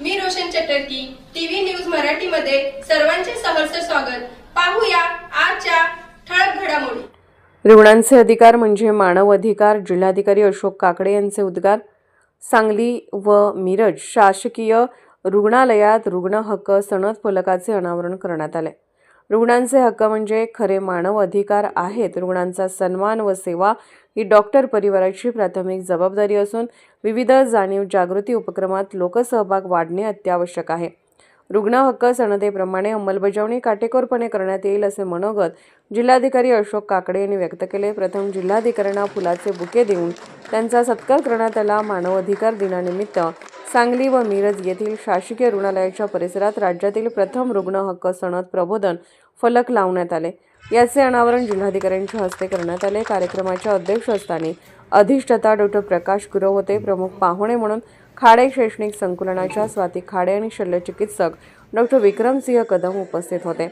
मी Roshan चटर्की TV news Marathi मध्ये सर्वांचे सहर्ष स्वागत. पाहूया आजच्या ठळक घडामोडी. रुग्णांचे अधिकार म्हणजे मानव अधिकार जिल्हाधिकारी अशोक काकडे यांचे उद्गार. सांगली व मिरज शासकीय रुग्णालयात रुग्ण हक्क सनद फलकाचे अनावरण करण्यात आले. रुग्णांचे हक्क म्हणजे खरे मानव अधिकार आहेत. रुग्णांचा सन्मान व सेवा ही डॉक्टर परिवाराची प्राथमिक जबाबदारी असून विविध जाणीव जागृती उपक्रमात लोकसहभाग वाढणे अत्यावश्यक आहे. रुग्ण हक्क सनदेप्रमाणे अंमलबजावणी काटेकोरपणे करण्यात येईल असे मनोगत जिल्हाधिकारी अशोक काकडे यांनी व्यक्त केले. प्रथम जिल्हाधिकाऱ्यांना फुलाचे बुके देऊन त्यांचा सत्कार करण्यात आला. मानव अधिकार दिनानिमित्त सांगली व मिरज येथील शासकीय रुग्णालयाच्या परिसरात राज्यातील प्रथम रुग्ण हक्क सनद प्रबोधन फलक लावण्यात आले. याचे अनावरण जिल्हाधिकाऱ्यांच्या हस्ते करण्यात आले. कार्यक्रमाच्या अध्यक्षस्थानी अधिष्ठता डॉक्टर प्रकाश गुरव होते प्रमुख पाहुणे म्हणून खाडे शैक्षणिक संकुलनाच्या स्वाती खाडे आणि शल्यचिकित्सक डॉक्टर विक्रमसिंह कदम उपस्थित होते.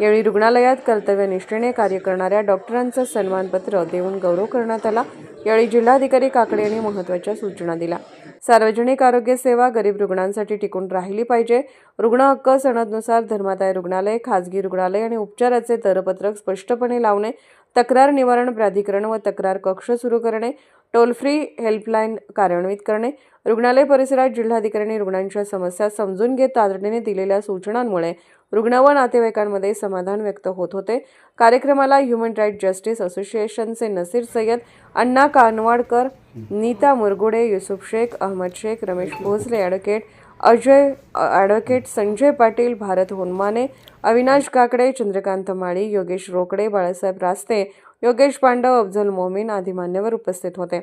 यावेळी रुग्णालयात कर्तव्यनिष्ठेने कार्य करणाऱ्या डॉक्टरांचं सन्मानपत्र देऊन गौरव करण्यात आला. यावेळी जिल्हाधिकारी काकडे यांनी महत्त्वाच्या सूचना दिल्या. सार्वजनिक आरोग्य सेवा गरीब रुग्णांसाठी टिकून राहिली पाहिजे. रुग्ण हक्क सनदनुसार धर्मादाय रुग्णालय खाजगी रुग्णालय आणि उपचाराचे दरपत्रक स्पष्टपणे लावणे तक्रार निवारण प्राधिकरण व तक्रार कक्ष सुरू करणे टोल फ्री हेल्पलाईन कार्यान्वित करणे रुग्णालय परिसरात जिल्हाधिकाऱ्यांनी रुग्णांच्या समस्या समजून घेत तातडीने दिलेल्या सूचनांमुळे रुग्ण व नातेवाईकांमध्ये समाधान व्यक्त होत होते. कार्यक्रमाला ह्युमन राईट जस्टिस असोसिएशनचे नसीर सय्यद अण्णा कानवाडकर नीता मुरगुडे युसुफ शेख अहमद शेख रमेश भोसले ॲडव्होकेट अजय ॲडव्होकेट संजय पाटील भारत होनमाने अविनाश काकडे चंद्रकांत माळी योगेश रोकडे बाळासाहेब रास्ते योगेश पांडव अफजल मोमीन आदी मान्यवर उपस्थित होते.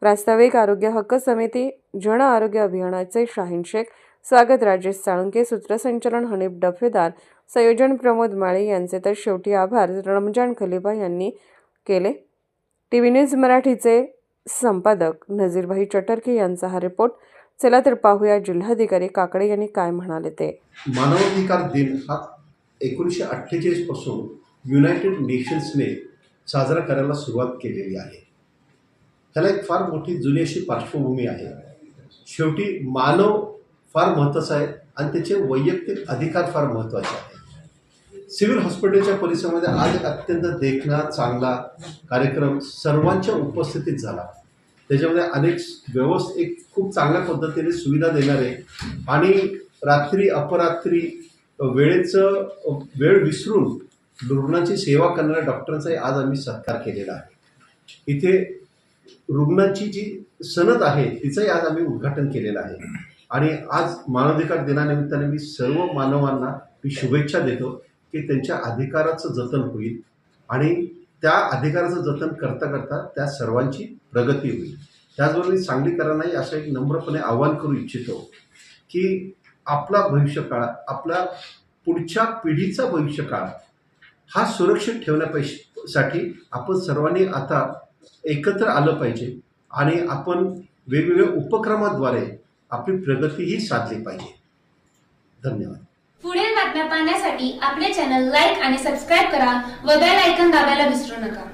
प्रास्ताविक आरोग्य हक्क समिती जन आरोग्य अभियानाचे शाहीन शेख स्वागत राजेश साळुंके सूत्रसंचलन हनीफ डफेदार संयोजन प्रमोद माळे यांचे तर शेवटी आभार रमजान खलिफा यांनी केले. टी व्ही न्यूज मराठीचे संपादक नजीरभाई चटर्की यांचा हा रिपोर्ट. चला तर पाहूया जिल्हाधिकारी काकडे यांनी काय म्हणाले ते. मानवाधिकार दिन हा एकोणीसशे अठ्ठेचाळीसपासून युनायटेड नेशन्सने साजरा करायला सुरुवात केलेली आहे. त्याला एक फार मोठी जुनी अशी पार्श्वभूमी आहे. शेवटी मानव फार महत्त्वाचा आहे आणि त्याचे वैयक्तिक अधिकार फार महत्त्वाचे आहेत. सिव्हिल हॉस्पिटलच्या परिसरामध्ये आज एक अत्यंत देखणा चांगला कार्यक्रम सर्वांच्या उपस्थितीत झाला. त्याच्यामध्ये अनेक व्यवस्थ एक खूप चांगल्या पद्धतीने सुविधा देणारे आणि रात्री अपरात्री वेळेचं वेळ विसरून रुग्णाची सेवा करणाऱ्या डॉक्टरांचाही आज आम्ही सत्कार केलेला आहे. इथे रुग्णाची जी सनद आहे तिचंही आज आम्ही उद्घाटन केलेलं आहे. आणि आज मानवाधिकार दिनानिमित्ताने मी सर्व मानवांना मी शुभेच्छा देतो की त्यांच्या अधिकाराचं जतन होईल आणि त्या अधिकाराचं जतन करता करता त्या सर्वांची प्रगती होईल. त्याचबरोबर मी सांगलीकरांनाही असं एक नम्रपणे आव्हान करू इच्छितो की आपला भविष्यकाळ आपल्या पुढच्या पिढीचा भविष्यकाळ हा सुरक्षित ठेवण्यासाठी आपण सर्वांनी आता एकत्र आलं पाहिजे आणि आपण वेगवेगळ्या उपक्रमाद्वारे आपली प्रगतीही साधली पाहिजे. धन्यवाद. पुढील बातम्या पाहण्यासाठी आपले चॅनल लाईक आणि सबस्क्राईब करा व बेल आयकन दाबायला विसरू नका.